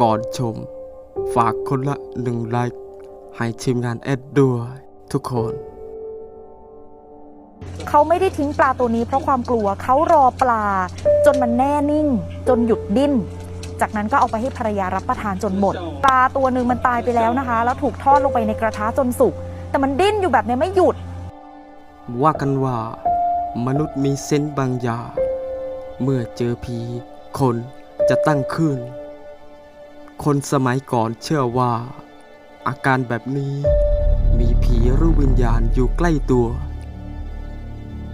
ก่อนชม ฝากคนละหนึ่งไลค์ให้ทีมงานแอดด้วยทุกคน เขาไม่ได้ทิ้งปลาตัวนี้เพราะความกลัวเขารอปลา จนมันแน่นิ่ง จนหยุดดิ้น จากนั้นก็เอาไปให้ภรรยารับประทานจนหมด ปลาตัวหนึ่งมันตายไปแล้วนะคะ แล้วถูกทอดลงไปในกระทะจนสุก แต่มันดิ้นอยู่แบบเนี้ยไม่หยุด ว่ากันว่า มนุษย์มีเซนส์บางอย่างเมื่อเจอผีคนจะตั้งขึ้น คนสมัยก่อนเชื่อว่า อาการแบบนี้มีผีหรือวิญญาณอยู่ใกล้ตัว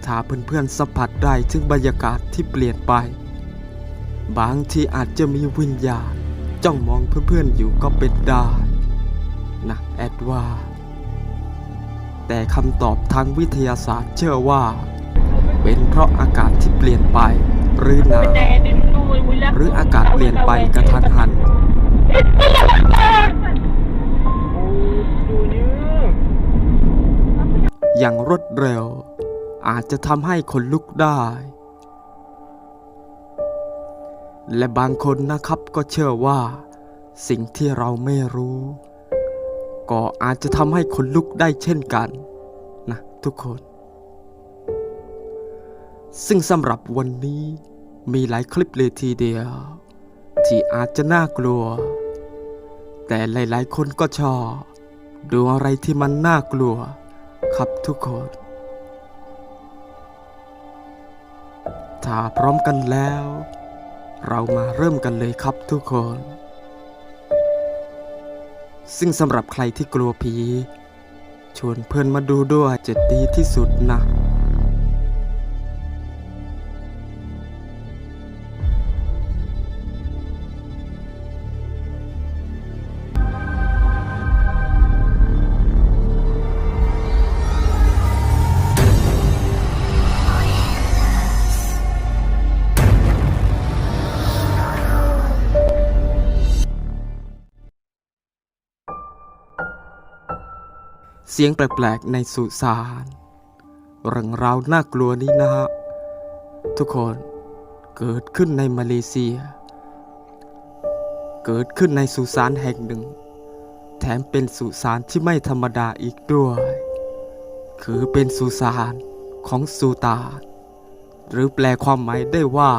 ถ้าเพื่อนๆสัมผัสได้ถึงบรรยากาศที่เปลี่ยนไป บางทีอาจจะมีวิญญาณจ้องมองเพื่อนๆอยู่ก็เป็นได้นะแอดว่า แต่คำตอบทางวิทยาศาสตร์เชื่อว่า เป็นเพราะอากาศที่เปลี่ยนไป หรือหนาวหรืออากาศเปลี่ยนไปกระทันหัน อย่างรวดเร็ว อาจจะทำให้คนลุกได้ และบางคนนะครับก็เชื่อว่า สิ่งที่เราไม่รู้ ก็อาจจะทำให้คนลุกได้เช่นกัน นะทุกคน ซึ่งสำหรับวันนี้มีหลายคลิปเลยทีเดียว ที่อาจจะน่ากลัว แต่หลายๆ คนก็ชอบดูอะไรที่มันน่ากลัว ครับทุกคน ถ้าพร้อมกันแล้ว เรามาเริ่มกันเลยครับทุกคน ซึ่งสำหรับใครที่กลัวผี ชวนเพื่อนมาดูด้วยจะดีที่สุดนะ เสียงแปลกๆในสุสานเรื่องราวน่ากลัวนี้นะฮะ ทุกคนเกิดขึ้นในมาเลเซีย เกิดขึ้นในสุสานแห่งหนึ่ง แถมเป็นสุสานที่ไม่ธรรมดาอีกด้วย คือเป็นสุสานของสุตานหรือแปลความหมายได้ว่า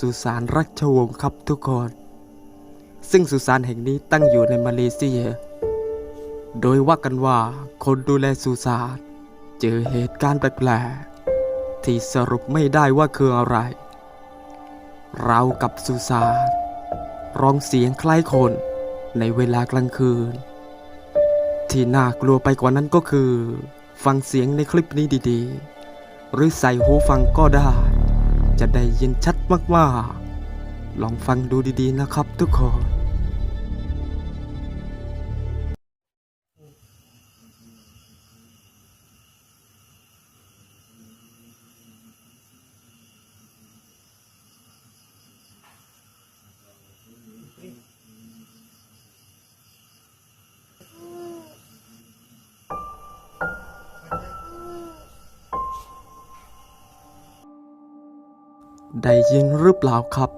สุสานรัชวงศ์ครับทุกคน ซึ่งสุสานแห่งนี้ตั้งอยู่ในมาเลเซีย โดยว่ากันว่าคนดูแลสุสานเจอเหตุการณ์แปลกๆที่สรุปไม่ได้ว่าคืออะไร เรากับสุสานร้องเสียงคล้ายคนในเวลากลางคืน ที่น่ากลัวไปกว่านั้นก็คือ ฟังเสียงในคลิปนี้ดีๆ หรือใส่หูฟังก็ได้ จะได้ยินชัดมากๆ ลองฟังดูดีๆนะครับทุกคน ได้ยินหรือเปล่าครับ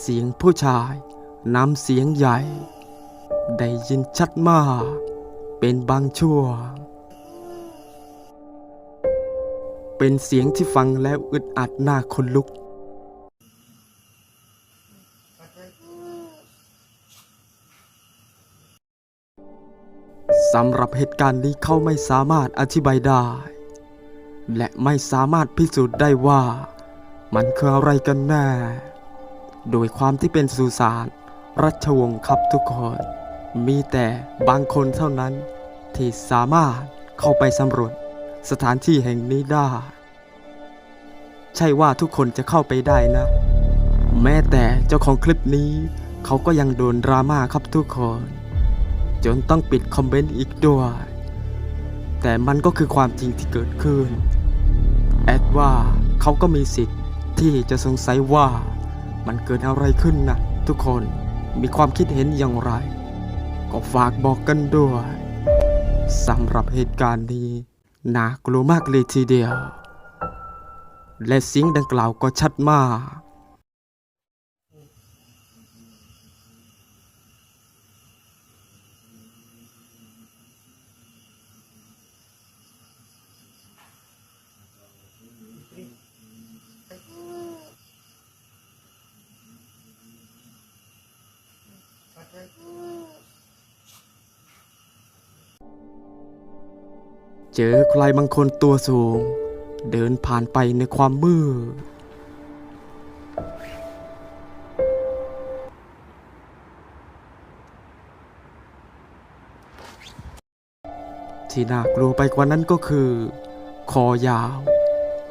เสียงผู้ชายน้ำเสียงใหญ่ ได้ยินชัดมาก เป็นบางช่วง เป็นเสียงที่ฟังแล้วอึดอัดหน้าคนลุก สำหรับเหตุการณ์นี้เขาไม่สามารถอธิบายได้ และไม่สามารถพิสูจน์ได้ว่า มันคืออะไรกันแน่ โดยความที่เป็นสุสานรัชวงศ์ครับทุกคน มีแต่บางคนเท่านั้นที่สามารถเข้าไปสำรวจสถานที่แห่งนี้ได้ ใช่ว่าทุกคนจะเข้าไปได้นะ แม้แต่เจ้าของคลิปนี้ เขาก็ยังโดนดราม่าครับทุกคน จนต้องปิดคอมเมนต์อีกด้วย แต่มันก็คือความจริงที่เกิดขึ้น แอดว่าเขาก็มีสิทธิ์ ที่จะสงสัยว่ามันเกิดอะไรขึ้นนะทุกคนมีความคิดเห็นอย่างไร ก็ฝากบอกกันด้วยสำหรับเหตุการณ์นี้น่ากลัวมากเลยทีเดียว และเสียงดังกล่าวก็ชัดมาก เจอใครบางคนตัวสูง เดินผ่านไปในความมืดที่น่ากลัวไปกว่านั้นก็คือ คอยาว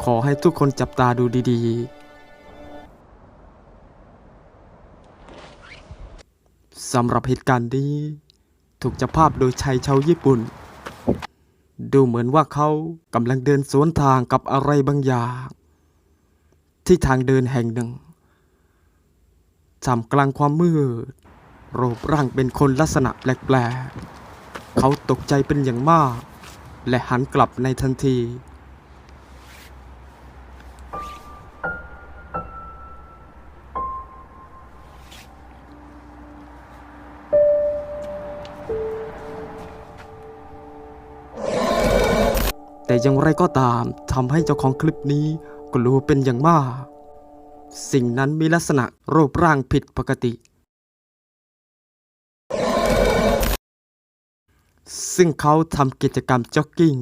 ขอให้ทุกคนจับตาดูดีๆ สำหรับเหตุการณ์นี้ ถูกจับภาพโดยชายชาวญี่ปุ่น ดูเหมือนว่าเขากำลังเดินสวนทางกับอะไรบางอย่าง ที่ทางเดินแห่งหนึ่งท่ามกลางความมืด รูปร่างเป็นคนลักษณะแปลกๆ เขาตกใจเป็นอย่างมาก และหันกลับในทันที อย่างไรก็ตามทำให้เจ้าของคลิปนี้กลัวเป็นอย่างมาก สิ่งนั้นมีลักษณะรูปร่างผิดปกติ ซึ่งเขาทำกิจกรรมจ็อกกิ้ง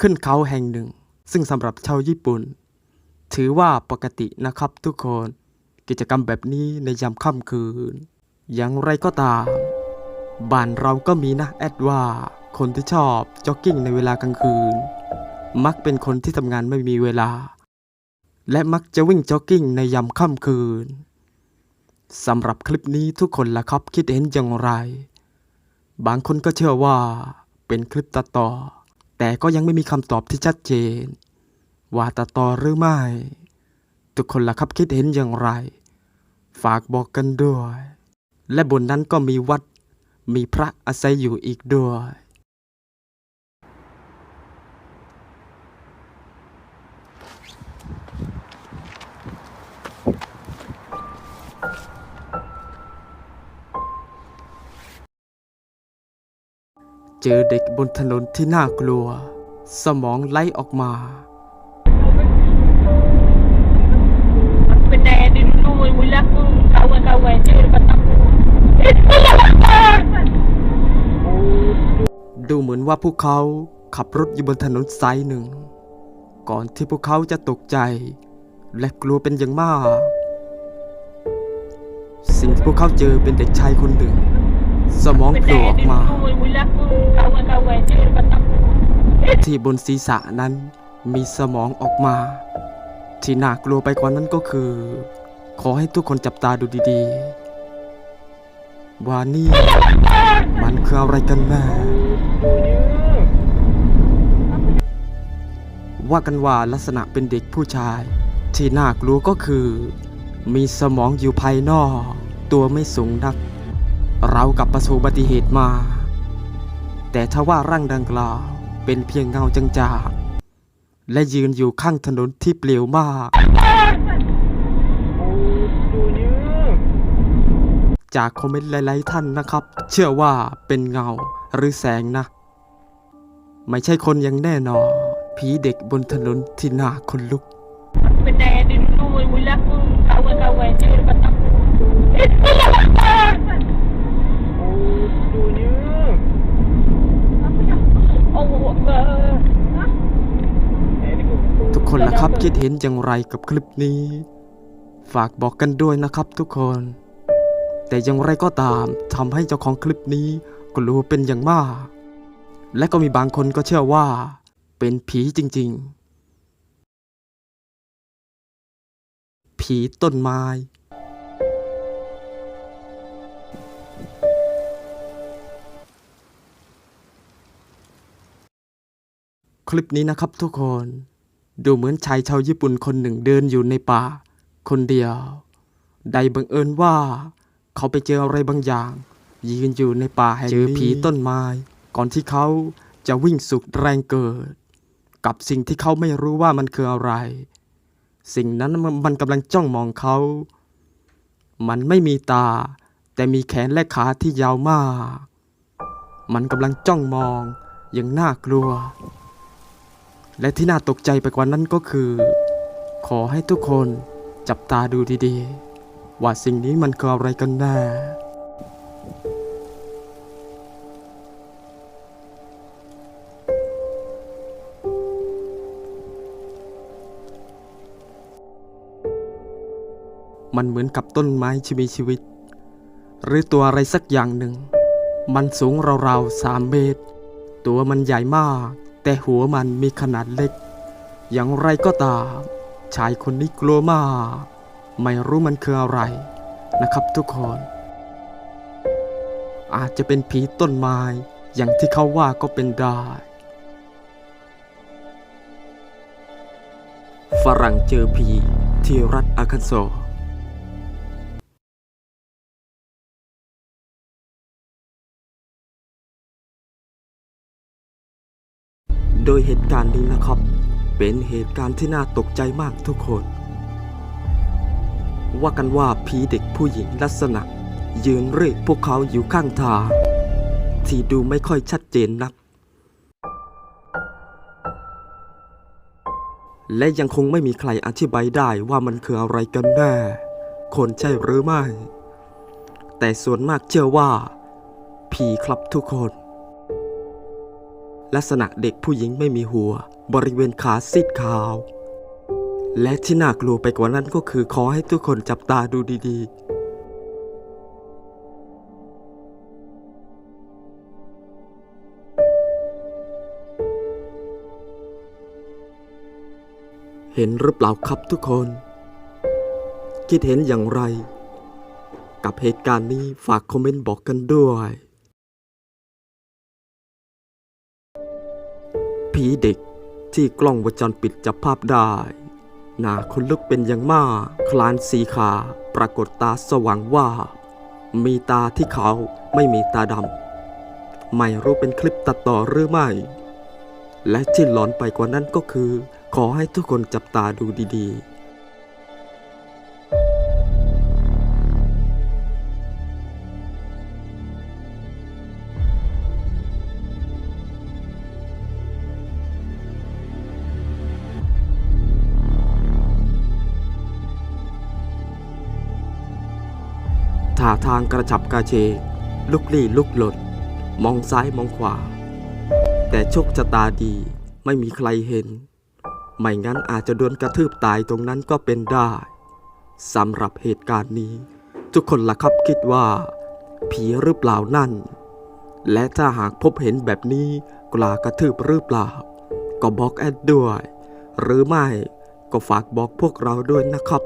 ขึ้นเขาแห่งหนึ่ง ซึ่งสำหรับชาวญี่ปุ่น ถือว่าปกตินะครับทุกคน กิจกรรมแบบนี้ในยามค่ำคืน อย่างไรก็ตาม บ้านเราก็มีนะแอดว่าคนที่ชอบจ็อกกิ้งในเวลากลางคืน มักเป็นคนที่ทำงานไม่มีเวลา และมักจะวิ่งจ็อกกิ้งในยามค่ำคืนสำหรับคลิปนี้ทุกคนละครับคิดเห็นอย่างไร บางคนก็เชื่อว่าเป็นคลิปตัดต่อ แต่ก็ยังไม่มีคำตอบที่ชัดเจน ว่าตัดต่อหรือไม่ ทุกคนละครับคิดเห็นอย่างไร ฝากบอกกันด้วย และบนนั้นก็มีวัด มีพระอาศัยอยู่อีกด้วย เจอเด็กบนถนนที่น่ากลัว สมองไหลออกมา Penede dulu mulaku kawan-kawan je dekat aku. Eh, ดูเหมือนว่าพวกเขาขับรถอยู่บนถนนสายหนึ่ง ก่อนที่พวกเขาจะตกใจ และกลัวเป็นอย่างมาก สิ่งที่พวกเขาเจอเป็นเด็กชายคนหนึ่ง สมองโผล่ออกมา ที่บนศีรษะนั้นมีสมองออกมา ที่น่ากลัวไปกว่านั้นก็คือ ขอให้ทุกคนจับตาดูดีๆ ว่านี่ มันคืออะไรกันแน่ว่ากันว่าลักษณะเป็นเด็กผู้ชาย ที่น่ากลัวก็คือ มีสมองอยู่ภายนอก ตัวไม่สูงนัก เรากับประสบอุบัติเหตุมา แต่ถ้าว่าร่างดังกล่าวเป็นเพียงเงาจางๆและยืนอยู่ข้างถนนที่เปลี่ยวมาก จากคอมเมนต์หลายๆท่านนะครับ เชื่อว่าเป็นเงาหรือแสงนะ ไม่ใช่คนอย่างแน่นอนผีเด็กบนถนนที่น่าขนลุก Penede dulu mulaku kawan-kawan je dekat aku. Allah Akbar. ทุก คนล่ะครับคิดเห็นอย่างไรกับคลิปนี้ ฝากบอกกันด้วยนะครับทุกคน แต่อย่างไรก็ตามทำให้เจ้าของคลิปนี้กลัวเป็นอย่างมาก และก็มีบางคนก็เชื่อว่า เป็นผีจริงๆ ผีต้นไม้คลิปนี้นะครับทุกคน ดูเหมือนชายชาวญี่ปุ่นคนหนึ่งเดินอยู่ในป่า คนเดียว ใดบังเอิญว่า เขาไปเจออะไรบางอย่าง ยืนอยู่ในป่าแห่งนี้เจอผีต้นไม้ ก่อนที่เขาจะวิ่งสุดแรงเกิด กับสิ่งที่เขาไม่รู้ว่ามันคืออะไร สิ่งนั้นมันมันกำลังจ้องมองเขา มันไม่มีตา แต่มีแขนและขาที่ยาวมาก มันกำลังจ้องมองอย่างน่ากลัว และที่น่าตกใจไปกว่านั้นก็คือ ขอให้ทุกคนจับตาดูดีๆ ว่าสิ่งนี้มันคืออะไรกันแน่มันเหมือนกับต้นไม้ที่มีชีวิต หรือตัวอะไรสักอย่างหนึ่ง มันสูงราวๆสามเมตร ตัวมันใหญ่มาก แต่หัวมันมีขนาดเล็ก อย่างไรก็ตาม ชายคนนี้กลัวมาก ไม่รู้มันคืออะไรนะครับทุกคน อาจจะเป็นผีต้นไม้ อย่างที่เขาว่าก็เป็นได้ ฝรั่งเจอผีที่รัฐอาคันโซ โดยเหตุการณ์นี้นะครับ เป็นเหตุการณ์ที่น่าตกใจมากทุกคน ว่ากันว่าผีเด็กผู้หญิงลักษณะ ยืนเรียกพวกเขาอยู่ข้างทางที่ดูไม่ค่อยชัดเจนนัก และยังคงไม่มีใครอธิบายได้ว่ามันคืออะไรกันแน่ คนใช่หรือไม่ แต่ส่วนมากเชื่อว่า ผีครับทุกคน ลักษณะเด็กผู้หญิงไม่มีหัว บริเวณขาซีดขาว และที่น่ากลัวไปกว่านั้นก็คือขอให้ทุกคนจับตาดูดีๆเห็นหรือเปล่าครับทุกคน คิดเห็นอย่างไร กับเหตุการณ์นี้ฝากคอมเมนต์บอกกันด้วย ผีเด็กที่กล้องวงจรปิดจับภาพได้ หน้าคนลุกเป็นอย่างมาก คลานสีขา ปรากฏตาสว่างว่า มีตาที่เขาไม่มีตาดำ ไม่รู้เป็นคลิปตัดต่อหรือไม่ และที่หลอนไปกว่านั้นก็คือ ขอให้ทุกคนจับตาดูดีๆ ทางกระฉับกระเฉงลุกลี้ลุกหลนมองซ้ายมองขวา แต่โชคชะตาดีไม่มีใครเห็น ไม่งั้นอาจจะโดนกระทืบตายตรงนั้นก็เป็นได้สำหรับเหตุการณ์นี้ ทุกคนล่ะครับคิดว่า ผีหรือเปล่านั่น และถ้าหากพบเห็นแบบนี้กลากระทืบหรือเปล่า ก็บอกแอดด้วย หรือไม่ก็ฝากบอกพวกเราด้วยนะครับ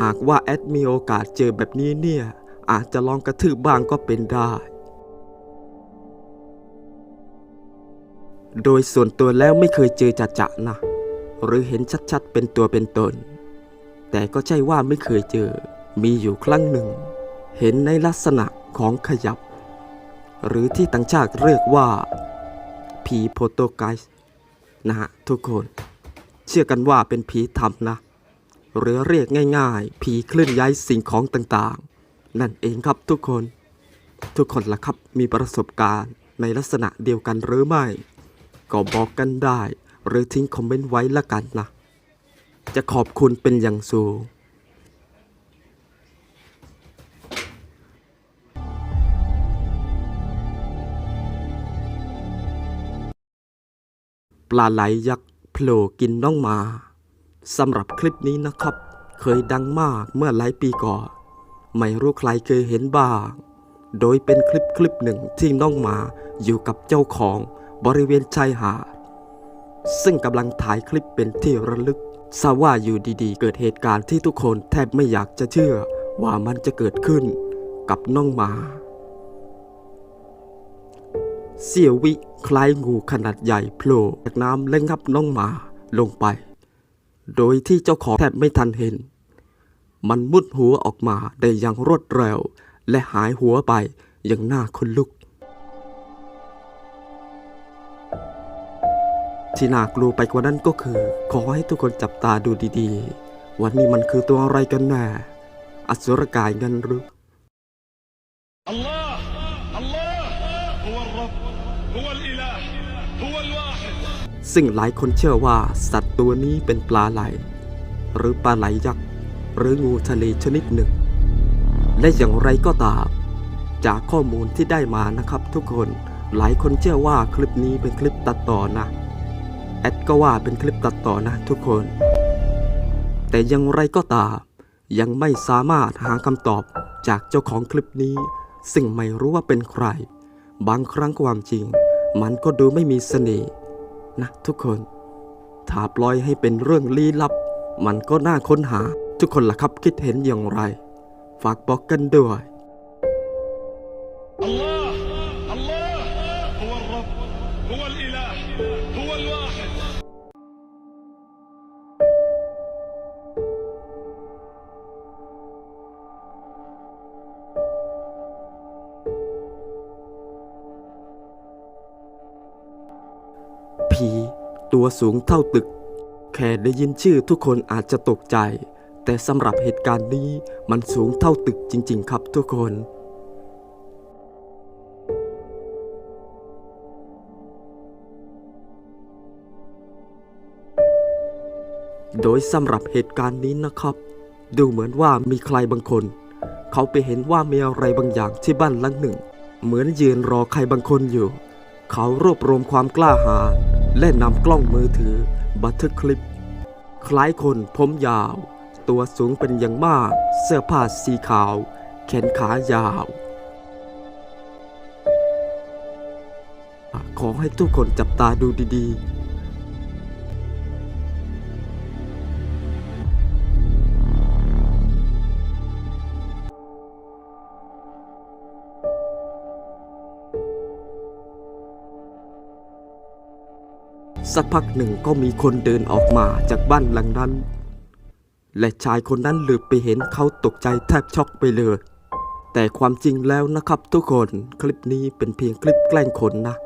หากว่าแอดมีโอกาสเจอแบบนี้เนี่ย อาจจะลองกระทืบบ้างก็เป็นได้ โดยส่วนตัวแล้วไม่เคยเจอจะจะนะ หรือเห็นชัดๆเป็นตัวเป็นตน แต่ก็ใช่ว่าไม่เคยเจอ มีอยู่ครั้งหนึ่ง เห็นในลักษณะของขยับ หรือที่ต่างชาติเรียกว่าผีโพโตไกส์นะฮะทุกคน เชื่อกันว่าเป็นผีทำนะ หรือเรียกง่ายๆ ผีเคลื่อนย้ายสิ่งของต่างๆ นั่นเองครับทุกคน ทุกคนล่ะครับมีประสบการณ์ในลักษณะเดียวกันหรือไม่ ก็บอกกันได้ หรือทิ้งคอมเมนต์ไว้ละกันนะ จะขอบคุณเป็นอย่างสูงปลาไหลยักษ์โผล่กินน้องหมา สำหรับคลิปนี้นะครับ เคยดังมากเมื่อหลายปีก่อน ไม่รู้ใครเคยเห็นบ้าง โดยเป็นคลิปคลิปหนึ่งที่น้องหมาอยู่กับเจ้าของบริเวณชายหาด ซึ่งกำลังถ่ายคลิปเป็นที่ระลึกทราบว่าอยู่ดีๆ เกิดเหตุการณ์ที่ทุกคนแทบไม่อยากจะเชื่อว่ามันจะเกิดขึ้นกับน้องหมาเสี้ยววิคล้ายงูขนาดใหญ่โผล่จากน้ำและงับน้องหมาลงไป โดยที่เจ้าของแทบไม่ทันเห็น มันมุดหัวออกมาได้อย่างรวดเร็ว และหายหัวไปอย่างน่าขนลุก ที่น่ากลัวไปกว่านั้นก็คือ ขอให้ทุกคนจับตาดูดีๆ วันนี้มันคือตัวอะไรกันแน่ อสุรกายงันหรือ الله الله هو الرب هو الإله هو الواحد ซึ่งหลายคนเชื่อว่าสัตว์ ตัวนี้เป็นปลาไหล หรือปลาไหลยักษ์ หรืองูทะเลชนิดหนึ่ง และอย่างไรก็ตาม จากข้อมูลที่ได้มานะครับทุกคนหลายคนเชื่อว่าคลิปนี้เป็นคลิปตัดต่อนะแอดก็ว่าเป็นคลิปตัดต่อนะทุกคน แต่อย่างไรก็ตาม ยังไม่สามารถหาคำตอบจากเจ้าของคลิปนี้ ซึ่งไม่รู้ว่าเป็นใคร บางครั้งความจริง มันก็ดูไม่มีเสน่ห์นะทุกคน ถ้าปล่อยให้เป็นเรื่องลี้ลับ มันก็น่าค้นหา ทุกคนล่ะครับคิดเห็นอย่างไร ฝากบอกกันด้วย ตัวสูงเท่าตึก แค่ได้ยินชื่อทุกคนอาจจะตกใจ แต่สำหรับเหตุการณ์นี้มันสูงเท่าตึกจริง ๆ ครับทุกคนโดยสำหรับเหตุการณ์นี้นะครับ ดูเหมือนว่ามีใครบางคน เขาไปเห็นว่ามีอะไรบางอย่างที่บ้านหลังหนึ่ง เหมือนยืนรอใครบางคนอยู่ เขารวบรวมความกล้าหาญ และนำกล้องมือถือบันทึกคลิป คล้ายคนผมยาว ตัวสูงเป็นอย่างมาก เสื้อผ้าสีขาว แขนขายาว ขอให้ทุกคนจับตาดูดีๆ สักพักหนึ่งก็มีคนเดินออกมาจากบ้านหลังนั้น และชายคนนั้นเหลือบไปเห็นเขาตกใจแทบช็อกไปเลย แต่ความจริงแล้วนะครับทุกคนคลิปนี้เป็นเพียงคลิปแกล้งคนนะ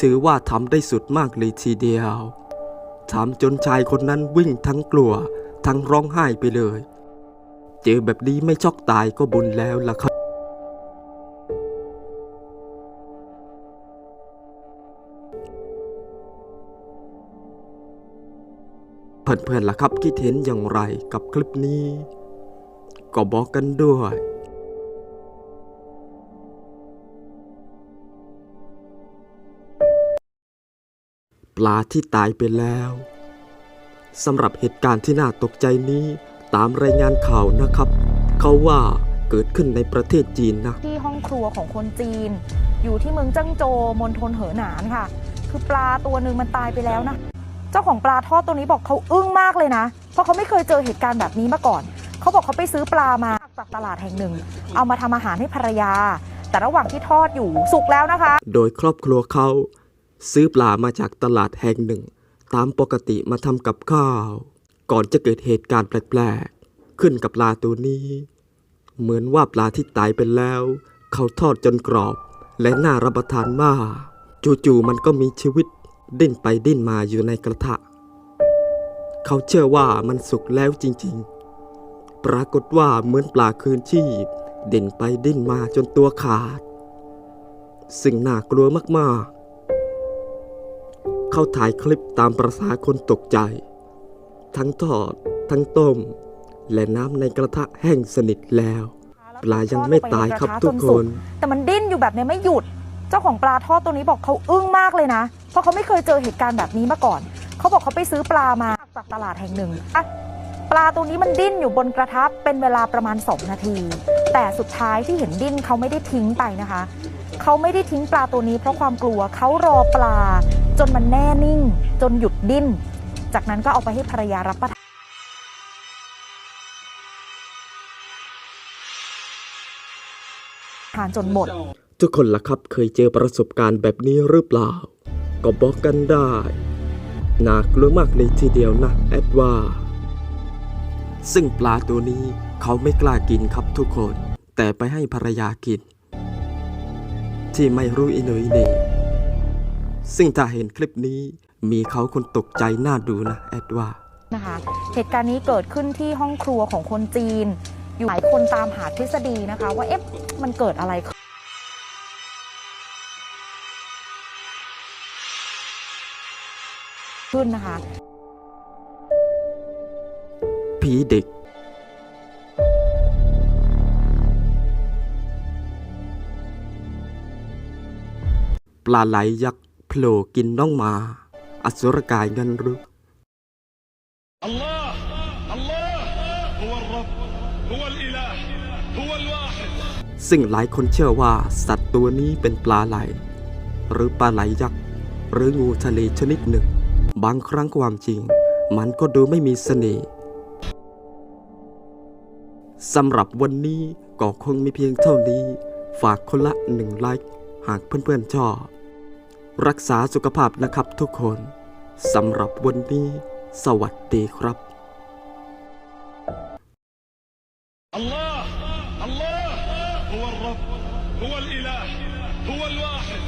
ถือว่าทำได้สุดมากเลยทีเดียวทำจนชายคนนั้นวิ่งทั้งกลัว ทั้งร้องไห้ไปเลย เจอแบบนี้ไม่ช็อกตายก็บุญแล้วล่ะครับ พื่อนๆล่ะครับคิดเห็นอย่างไรกับคลิปนี้ ก็บอกกันด้วยปลาที่ตายไปแล้วสำหรับเหตุการณ์ที่น่าตกใจนี้ตามรายงานข่าวนะครับ เขาว่าเกิดขึ้นในประเทศจีนนะที่ห้องครัวของคนจีน อยู่ที่เมืองเจิ้งโจวมณฑลเหอหนานค่ะ คือปลาตัวหนึ่งมันตายไปแล้วนะ เจ้าของปลาทอดตัวนี้บอกเขาอึ้งมากเลยนะ เพราะเขาไม่เคยเจอเหตุการณ์แบบนี้มาก่อน เขาบอกเขาไปซื้อปลามาจากตลาดแห่งหนึ่ง เอามาทำอาหารให้ภรรยา แต่ระหว่างที่ทอดอยู่สุกแล้วนะคะ โดยครอบครัวเขาซื้อปลามาจากตลาดแห่งหนึ่ง ตามปกติมาทำกับข้าว ก่อนจะเกิดเหตุการณ์แปลกๆ ขึ้นกับปลาตัวนี้ เหมือนว่าปลาที่ตายไปแล้ว เขาทอดจนกรอบ และน่ารับประทานมาก จู่ๆมันก็มีชีวิต ดิ้นไปดิ้นมาอยู่ในกระทะ เขาเชื่อว่ามันสุกแล้วจริงๆ ปรากฏว่าเหมือนปลาคืนชีพดิ้นไปดิ้นมาจนตัวขาดซึ่งน่ากลัวมากๆ เขาถ่ายคลิปตามประษาคนตกใจ ทั้งทอด ทั้งต้ม และน้ำในกระทะแห้งสนิทแล้ว ปลายังไม่ตายครับทุกคน แต่มันดิ้นอยู่แบบนี้ไม่หยุด เจ้าของปลาทอดตัวนี้บอกเขาอึ้งมากเลยนะ เพราะเขาไม่เคยเจอเหตุการณ์แบบนี้มาก่อน เขาบอกเขาไปซื้อปลามาจากตลาดแห่งหนึ่งอะปลาตัวนี้มันดิ้นอยู่บนกระทะเป็นเวลาประมาณ 2 นาที แต่สุดท้ายที่เห็นดิ้นเขาไม่ได้ทิ้งไปนะคะ เขาไม่ได้ทิ้งปลาตัวนี้เพราะความกลัวเขารอปลา จนมันแน่นิ่ง จนหยุดดิ้น จากนั้นก็เอาไปให้ภรรยารับประทานจนหมด ทุกคนล่ะครับเคยเจอประสบการณ์แบบนี้หรือเปล่า ก็บอกกันได้น่ากลัวมากเลยทีเดียวนะแอดว่า ซึ่งปลาตัวนี้เขาไม่กล้ากินครับทุกคน แต่ไปให้ภรรยากิน ที่ไม่รู้อินโนอิเหนซึ่งถ้าเห็นคลิปนี้ มีเขาคนตกใจน่าดูนะแอดว่านะคะเหตุการณ์นี้เกิดขึ้นที่ห้องครัวของคนจีน อยู่หลายคนตามหาทฤษฎีนะคะ ว่าเอ๊ะมันเกิดอะไร ขึ้นนะคะ ผีเด็ก ปลาไหลยักษ์โผล่กินน้องหมา อสุรกายเงินรึก الله الله هو الرب هو الإله هو الواحد ซึ่งหลายคนเชื่อว่าสัตว์ตัวนี้เป็นปลาไหล หรือปลาไหลยักษ์ หรืองูทะเลชนิดหนึ่ง บางครั้งความจริง มันก็ดูไม่มีเสน่ห์สำหรับวันนี้ก็คงมีเพียงเท่านี้ ฝากคนละหนึ่งไลค์หากเพื่อนๆชอบ รักษาสุขภาพนะครับทุกคนสำหรับวันนี้ สวัสดีครับ الله الله هو الرب هو الإله هو الواحد